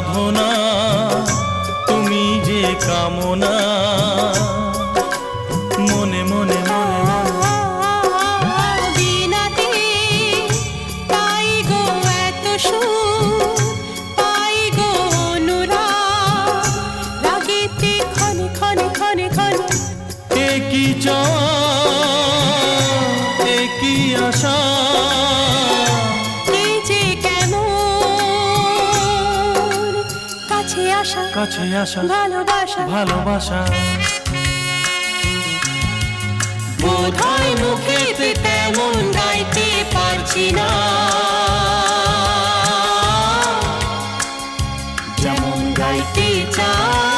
সাধনা তুমি যে কামনা। মনে মনে কি চ কি আশা? কাছে আসা কাছে আসা ভালোবাসা। ভালোবাসা। বোধহয় মুখে তেমন গাইতে পারছি না। যেমন গাইতে চাই